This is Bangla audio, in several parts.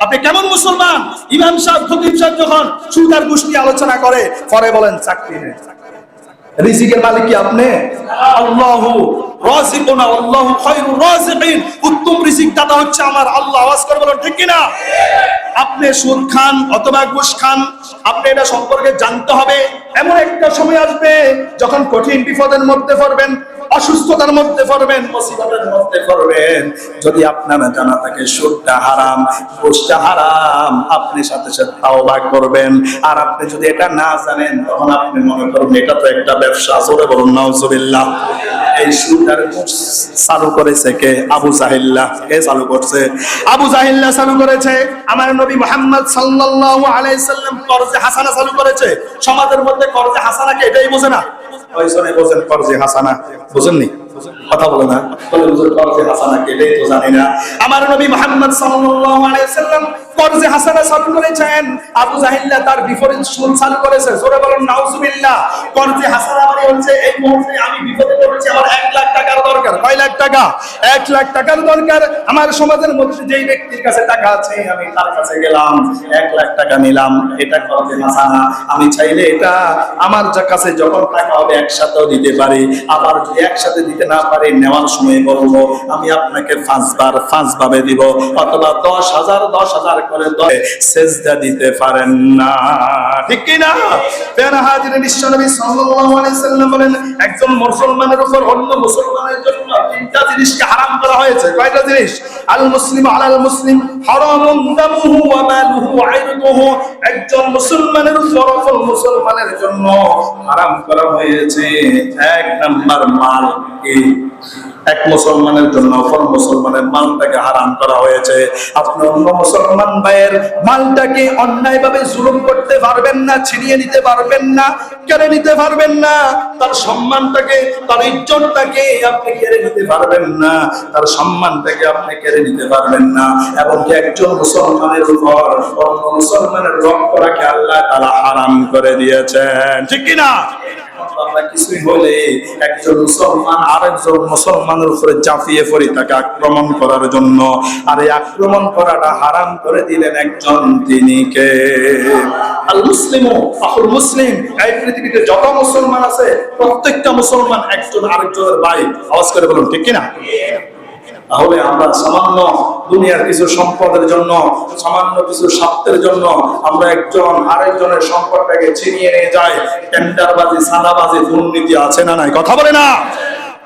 আপনি কেমন মুসলমান? ইমাম সাহেব খতিব সাহেব যখন সুদার গোষ্ঠী আলোচনা করে, পরে বলেন, চাকরি নেই। রিজিকের মালিক কি আপনি? আল্লাহু রাজিকুনা, আল্লাহু খায়রুর রাজিকিন। উত্তম হচ্ছে আমার আল্লাহ। আওয়াজ করে বলেন, ঠিক কি না আপনি খান অথবা খান, আপনি এটা সম্পর্কে জানতে হবে। এমন একটা সময় আসবে যখন কঠিন বিপদের মধ্যে পড়বেন, অসুস্থতার মধ্যে পড়বেন, মুসিবতের মধ্যে পড়বেন। যদি আপনার জানা থাকে সুদটা হারাম হারাম, আপনি সাথে সাথে তাওবা করবেন। আর আপনি যদি এটা না জানেন, তখন আপনি মনে করবেন এটা তো একটা ব্যবসা। জোরে বলুন, নাউজুবিল্লাহ। এই করেছে কে? চালু করছে? আবু জাহিল্লা চালু করেছে। আমার নবী মুহাম্মদ সাল্লাল্লাহু আলাইহি হাসানা চালু করেছে। সমাজের মধ্যে কর্জে হাসানাকে এটাই বোঝে না? বোঝেন করজে হাসানা। বুঝেননি? কথা বলে না। বলে, হুজুর, কর্জে হাসানা কে? তো জানি না। আমার নবী মুহাম্মদ সাল্লাল্লাহু আলাইহি সাল্লাম কর্জে হাসানা চালু করেছেন। আবু জাহিল্লাহ তার বিপরীত সুদ চালু করেছে। জোরে বলেন, নাউজুবিল্লাহ, কর্জে হাসানা মানে হচ্ছে এই মুহূর্তে আমি বিপদে পড়েছি, আমার 1 লাখ টাকার দরকার। কয় লাখ টাকা? 1 লাখ টাকার দরকার। আমার সমাজের মধ্যে যেই ব্যক্তির কাছে টাকা আছে, আমি তার কাছে গেলাম 1 লাখ টাকা নিলাম। এটা কর্জে হাসানা। আমি চাইলে এটা আমার কাছে যখন টাকা হবে একসাথেও দিতে পারি। আবার যদি একসাথে দিতে না পারি নেওয়ার সময় বলব, আমি আপনাকে পাঁচবার পাঁচ ভাবে দিব। অথবা দশ হাজার দশ হাজার করে সেজদা দিতে পারেন না। ঠিক কি না? পেয়ারা হাজিরে বিশ্বনবী সাল্লাল্লাহু আলাইহি সাল্লাম বলেন, একজন মুসলমানের উপর অন্য মুসলমানের জন্য তিনটা হারাম করা হয়েছে। কয়টা জিনিস? আল মুসলিম আলাল মুসলিম, হারামুন দামুহু ওয়া মালুহু ওয়া ইরদুহু একজন মুসলমানের উপর মুসলমানের জন্য হারাম করা হয়েছে। এক নাম্বার মাল এক মুসলমানের জন্য অপর মুসলমানের মালটাকে হারাম করা হয়েছে। আপনি অন্য মুসলমান ভাইয়ের মালটাকে অন্যায় ভাবে জুলুম করতে পারবেন না, ছিনিয়ে নিতে পারবেন না, কেড়ে নিতে পারবেন না। তার সম্মানটাকে, তার ইজ্জতটাকে আপনি কেড়ে নিতে পারবেন না। তার সম্মানটাকে আপনি কেড়ে নিতে পারবেন না। এবং একজন মুসলমানের উপর, অন্য মুসলমানের রক্তটাকে আল্লাহ তালা হারাম করে দিয়েছেন। ঠিক কিনা? আমরা কিছুই হলে একজন মুসলমান আরেকজন মুসলমানের উপরে চাপিয়ে পড়ি তাকে আক্রমণ করার জন্য। আর এই আক্রমণ করাটা হারাম করে দিলেন একজন তিনি কে? মুসলিম মুসলিম। পৃথিবীতে যত মুসলমান আছে, প্রত্যেকটা মুসলমান একজন আরেকজনের ভাই। আওয়াজ করে বলুন, ঠিক কিনা? তাহলে আমরা সামান্য দুনিয়ার কিছু সম্পদের জন্য, সামান্য কিছু স্বার্থের জন্য আমরা একজন আরেকজনের সম্পদটাকে ছিনিয়ে নিয়ে যাই। টেন্ডারবাজি, সাদাবাজি, দুর্নীতি আছে না নাই? কথা বলে না।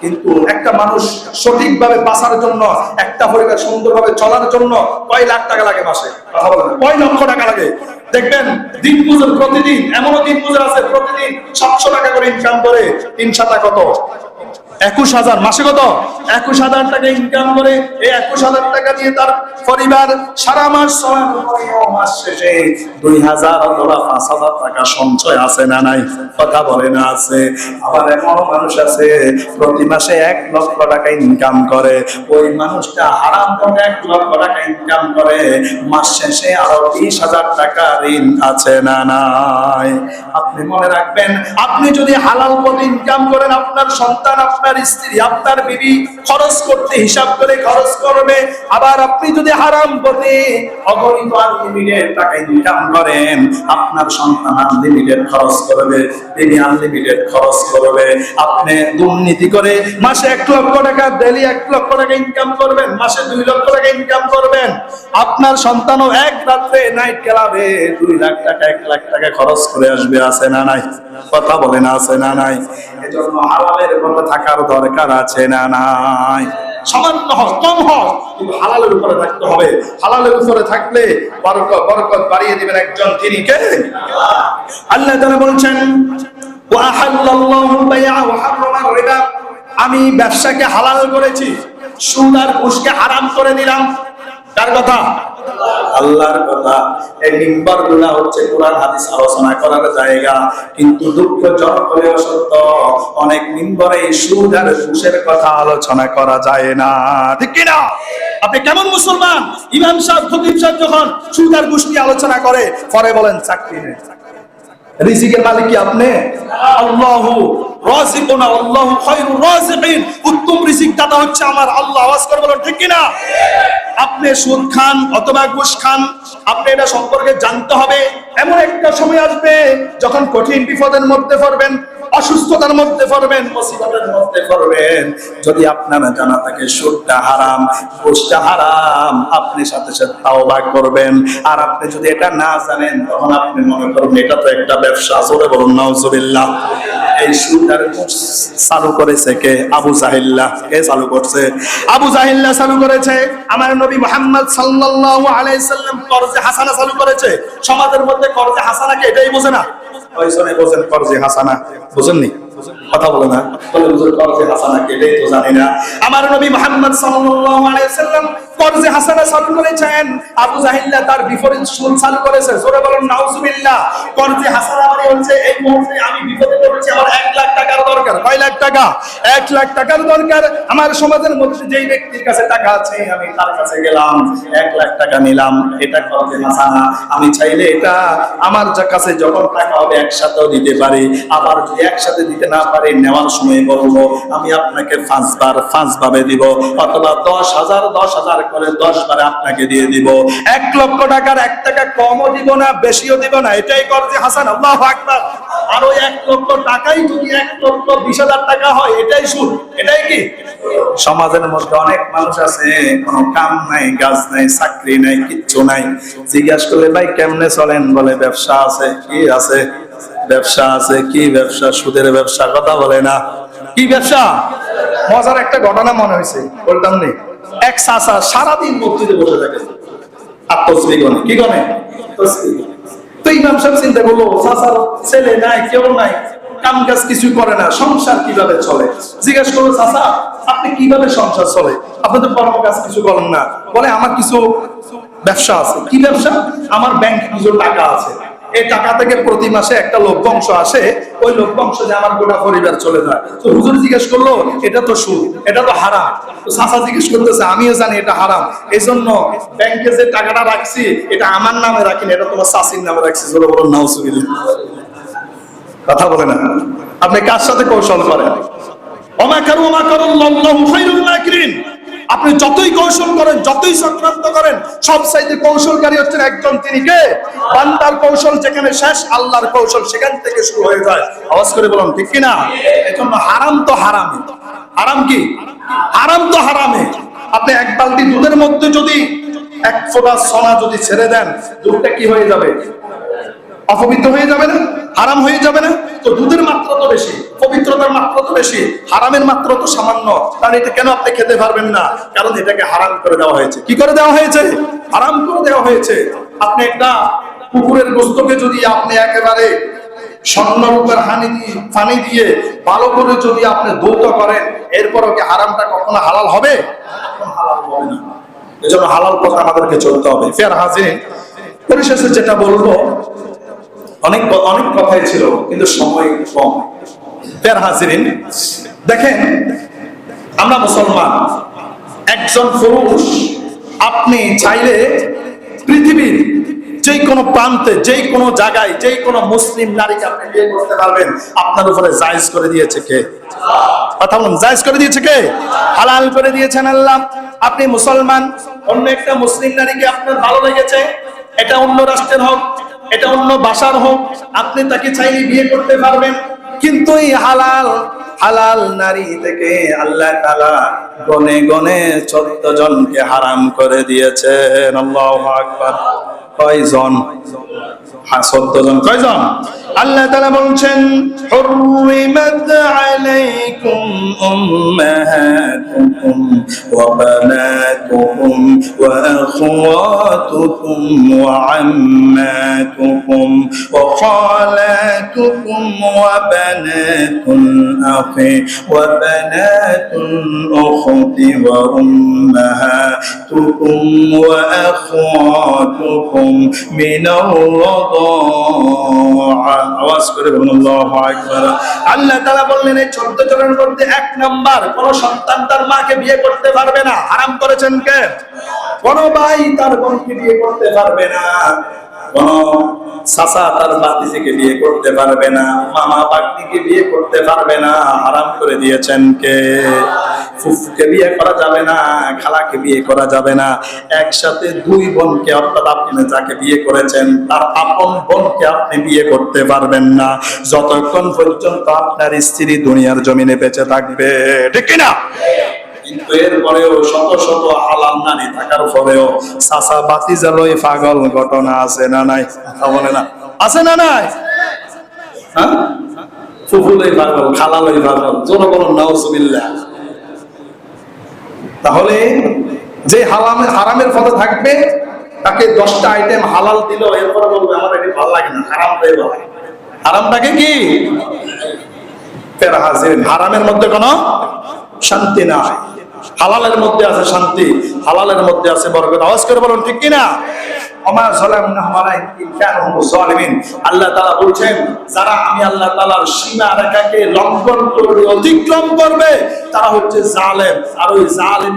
কিন্তু একটা মানুষ সঠিকভাবে বাঁচার জন্য, একটা পরিবার সুন্দরভাবে চলার জন্য কয় লাখ টাকা লাগে মাসে? কয় লক্ষ টাকা লাগে? দেখবেন, দিন পুজোর প্রতিদিন, এমনও দিন মজুর আছে, প্রতিদিন সাতশো টাকা করে ইনকাম করে। তিন সাতা কত? একুশ হাজার, মাসে কত? একুশ হাজার টাকা ইনকাম করে, এই একুশ হাজার টাকা দিয়ে তার পরিবার সারা মাস শেষে দুই হাজার অথবা পাঁচ হাজার টাকা সঞ্চয় আছে না নাই? কথা বলে না আছে। আবার এমনও মানুষ আছে, প্রতি মাসে এক লক্ষ টাকা ইনকাম করে। ওই মানুষটা হারাম করে এক লক্ষ টাকা ইনকাম করে, মাস শেষে আরও বিশ হাজার টাকা ঋণ আছে না নাই? আপনি মনে রাখবেন, আপনি যদি হালাল পথে ইনকাম করেন, আপনার সন্তান আপনার স্ত্রী, আপনার বিবি খরচ করতে হিসাব করে খরচ করবে, আবার আপনি যদি হারাম পথে অগণিত আনলিমিটেড টাকা ইনকাম করেন, আপনার সন্তান আনলিমিটেড খরচ করবে, বিবি আনলিমিটেড খরচ করবে, আপনি দুর্নীতি করে মাসে এক লক্ষ টাকা, ডেলি এক লক্ষ টাকা ইনকাম করবেন, মাসে দুই লক্ষ টাকা ইনকাম করবেন। আপনার সন্তানও এক রাত্রে নাইট ক্লাবে দুই লাখ টাকা, এক লাখ টাকা খরচ করে আসবে, আছে না নাই? কথা বলে না, আছে না নাই? এজন্য হালালের থাকার দরকার আছে না নাই? সামান্য কম কিন্তু হালালের উপরে থাকতে হবে। হালালের উপরে থাকলে বরকত বরকত বাড়িয়ে দিবেন একজন। তিনি কে? আল্লাহ বলছেন আমি ব্যবসাকে হালাল করেছি, সুদ আর ঘুষকে হারাম করে দিলাম। কার কথা? আল্লাহর কথা। এই মিম্বারগুলা হচ্ছে কোরআন, হাদিস আলোচনা করার জায়গা। কিন্তু দুঃখজনক হলেও সত্য, অনেক মিম্বরে সুদ আর ঘুষের কথা আলোচনা করা যায় না। ঠিক কি না? আপনি কেমন মুসলমান? ইমাম সাহেব খতিব সাহেব যখন সুদ আর গোষ্ঠী আলোচনা করে, পরে বলেন চাকরি নেই। রিজিকের মালিক কি আপনি? আল্লাহ রাজিকুনা, আল্লাহু খায়রুর রাজিকিন। উত্তম রিজিক দাতা হচ্ছে আমার আল্লাহ। আওয়াজ করে বলেন ঠিক কি না আপনি সুদ খান অথবা ঘুষ খান, আপনি এটা সম্পর্কে জানতে হবে। এমন একটা সময় আসবে যখন কঠিন বিপদের মধ্যে পড়বেন। অসুস্থতার মধ্যে পড়বেন, মুসিবতের মধ্যে পড়বেন। যদি আপনার জানা থাকে সুদটা হারাম ঘুষটা হারাম, আপনি সাথে সাথে তাওবা করবেন। আর আপনি যদি এটা না জানেন, তখন আপনি মনে করবেন এটা তো একটা ব্যবসা আসলে বলুন, নাউজুবিল্লাহ। এই ঘুষ চালু করেছে কে? আবু জাহিল্লাহ কে চালু করছে? আবু জাহিল্লাহ চালু করেছে। আমার নবী মুহাম্মদ সাল্লাল্লাহু আলাইহি সাল্লাম কর্জে হাসানা চালু করেছে। সমাজের মধ্যে কর্জে হাসানাকে এটাই বোঝে না। কয়জনে বোঝেন কর্জে হাসানা। বুঝেননি? কথা বলে না। বলে, হুজুর কর্জে হাসানা কে? এটাই তো জানি না। আমার নবী মুহাম্মদ সাল্লাম হাসানা চালু করেছেন, আবু জাহিল্লাহ তার বিপরীত সুদ চালু করেছে। জোরে নাউজুবিল্লাহ। হাসানা মানে হচ্ছে, এই মুহূর্তে আমি বিপদে পড়েছি, আমার 1 লাখ টাকার দরকার। কয় লাখ টাকা? 1 লাখ টাকার দরকার। আমার সমাজের মধ্যে যেই ব্যক্তির কাছে টাকা আছে, আমি তার কাছে গেলাম 1 লাখ টাকা নিলাম। এটা হাসানা, আমি চাইলে এটা আমার যা কাছে যখন টাকা হবে, একসাথেও দিতে পারি। আবার যদি একসাথে দিতে না পারি, নেওয়ার সময় বলব, আমি আপনাকে পাঁচবার পাঁচ ভাবে দিব। অথবা দশ হাজার দশ হাজার করে দশ বারে আপনাকে দিয়ে দিব। এক লক্ষ টাকার এক টাকা কমও দিব না, বেশিও দিব না। এটাই করছে হাসান, আল্লাহ আকবার। আর ওই এক লক্ষ টাকাই যদি এক লক্ষ বিশ হাজার টাকা হয়, এটাই সুদ। এটাই কি? সমাজের মধ্যে অনেক মানুষ আছে, কোনো কাম নাই গাছ নাই, চাকরি নাই, কিচ্ছু নাই। জিজ্ঞাসা করলে, ভাই, কেমনে চলেন? বলে, ব্যবসা আছে, কি আছে? ব্যবসা আছে, কি ব্যবসা? সুদের ব্যবসা? কথা বলে না। কি ব্যবসা? মজার একটা ঘটনা মনে হয়েছে, বলতাম নেই এক চাষা সারাদিন মসজিদে বসে থাকে। কি তো ইমাম সাহেব চিন্তা করল চাষার ছেলে নাই, কেউ নাই কাম কাজ কিছু করে না, সংসার কীভাবে চলে? জিজ্ঞেস করল চাষা আপনি কীভাবে সংসার চলে? আপনি তো কর্ম কাজ কিছু করেন না। বলে, আমার কিছু ব্যবসা আছে। কি ব্যবসা? আমার ব্যাংকে কিছু টাকা আছে। এই টাকা থেকে প্রতি মাসে একটা লভ্যাংশ আসে, ওই লভ্যাংশ যে আমার গোটা পরিবার চলে যায়। তো হুজুর জিজ্ঞেস করল, এটা তো সুদ, এটা তো হারাম। তো চাচা জিজ্ঞেস করতেছে, আমিও জানি এটা হারাম। এই জন্য ব্যাংকে যে টাকাটা রাখছি, এটা আমার নামে রাখিনি এটা তোমার চাষির নামে রাখছি। বলে বলো নাউসুবিল্লাহ কথা বলে না। আপনি কার সাথে কৌশল করেন? অমাকারু মাকিরিন। আপনি যতই কৌশল করেন, যতই চক্রান্ত করেন, সব সাইডে কৌশলকারী হচ্ছেন একজন তিনি কে? বান্দার কৌশল যেখানে শেষ, আল্লাহর কৌশল সেখান থেকে শুরু হয়ে যায়। আওয়াজ করে বলুন, ঠিক কি না এজন্য হারাম তো হারামে। হারাম কি? হারাম তো হারামে। আপনি এক বালতি দুধের মধ্যে যদি এক ফোঁটা সোনা যদি ছেড়ে দেন, দুধটা কি হয়ে যাবে? অপবিত্র হয়ে যাবে না, হারাম হয়ে যাবে না? তো দুধের মাত্রা তো বেশি, পবিত্রতার মাত্রা তো বেশি, হারামের মাত্রা তো সামান্য। কারণ এটা কেন আপনি খেতে পারবেন না? কারণ এটাকে হারাম করে দেওয়া হয়েছে। কি করে দেওয়া হয়েছে? হারাম করে দেওয়া হয়েছে। আপনি একটা কুকুরের গোস্তকে যদি আপনি একেবারে স্বর্ণরূপের হানি দিয়ে পানি দিয়ে ভালো করে যদি আপনি করেন, এরপরও কি হারামটা কখনো হালাল হবে? এজন্য হালাল পথে আমাদেরকে চলতে হবে। ফের পরিশেষে যেটা বলব অনেক অনেক কথাই ছিল, কিন্তু সময় কম। ফের হাজিরিন, দেখেন, আমরা মুসলমান, একজন পুরুষ, আপনি চাইলে পৃথিবীর যে কোনো প্রান্তে যেই কোনো জায়গায় যেই কোনো মুসলিম নারীকে আপনি বিয়ে করতে পারবেন। আপনার উপরে জায়েজ করে দিয়েছে কে? কথা বলুন, জায়েজ করে দিয়েছে কে? হালাল করে দিয়েছেন আল্লাহ। আপনি মুসলমান, অন্য একটা মুসলিম নারীকে আপনার ভালো লেগেছে, এটা অন্য রাষ্ট্রের হোক এটা অন্য বাসার হোক, আপনি তাকে চাইলে বিয়ে করতে পারবেন। কিন্তু এই হালাল হালাল নারী থেকে আল্লাহ তালা গনে গনে চোদ্দ জনকে হারাম করে দিয়েছেন। আল্লাহ আকবর। কয়জন? হ্যাঁ চোদ্দ জন। কয়জন? আল্লাহ তাআলা বলছেন, হুররিমাত আলাইকুম উম্মাহাতুকুম ওয়া বানাতুকুম ওয়া আখওয়াতুকুম ওয়া আম্মাতুকুম ওয়া খালাতুকুম ওয়া বানাতুল আখি ওয়া আওয়াজ করে আল্লাহু তারা বললেন, এই 14 জনের মধ্যে এক নাম্বার কোন সন্তান তার মাকে বিয়ে করতে পারবে না। আরাম করেছেন কে? কোন ভাই তার বোনকে বিয়ে করতে পারবে না। কোন চাচা তার বাতিজিকে বিয়ে করতে পারবে না, মামা বাগনিকে বিয়ে করতে পারবে না আরাম করে দিয়েছেন কে? ফুফুকে বিয়ে করা যাবে না, খালাকে বিয়ে করা যাবে না। একসাথে দুই বোনকে অর্থাৎ আপনি যাকে বিয়ে করেছেন, তার আপন বোনকে আপনি বিয়ে করতে পারবেন না। যতক্ষণ পর্যন্ত আপনার স্ত্রী দুনিয়ার জমিনে বেঁচে থাকবে, ঠিক কিনা? কিন্তু এরপরেও শত শত হালাল নারী থাকার বাতি পাগল ঘটনা আছে না নাই? কথা বলে না। আছে না নাই? হ্যাঁ? ফুফুলই পাগল খালালই পাগল জোর বলুন তাহলে যে হালাম, হারামের পথে থাকবে, তাকে দশটা আইটেম হালাল দিল, এরপরে বলবে, আমার এটি ভালো লাগে না, হারাম হয়ে হারামটাকে কি? হারামের মধ্যে কোনো শান্তি নাই। হালালের মধ্যে আছে শান্তি, হালালের মধ্যে আছে বরকত। আওয়াজ করে বলুন, ঠিক কিনা? আল্লাহ তালা বলছেন, যারা আমি আল্লাহ সীমা অতিক্রম করবে, তারা হচ্ছে জালেম। আর ওই জালেম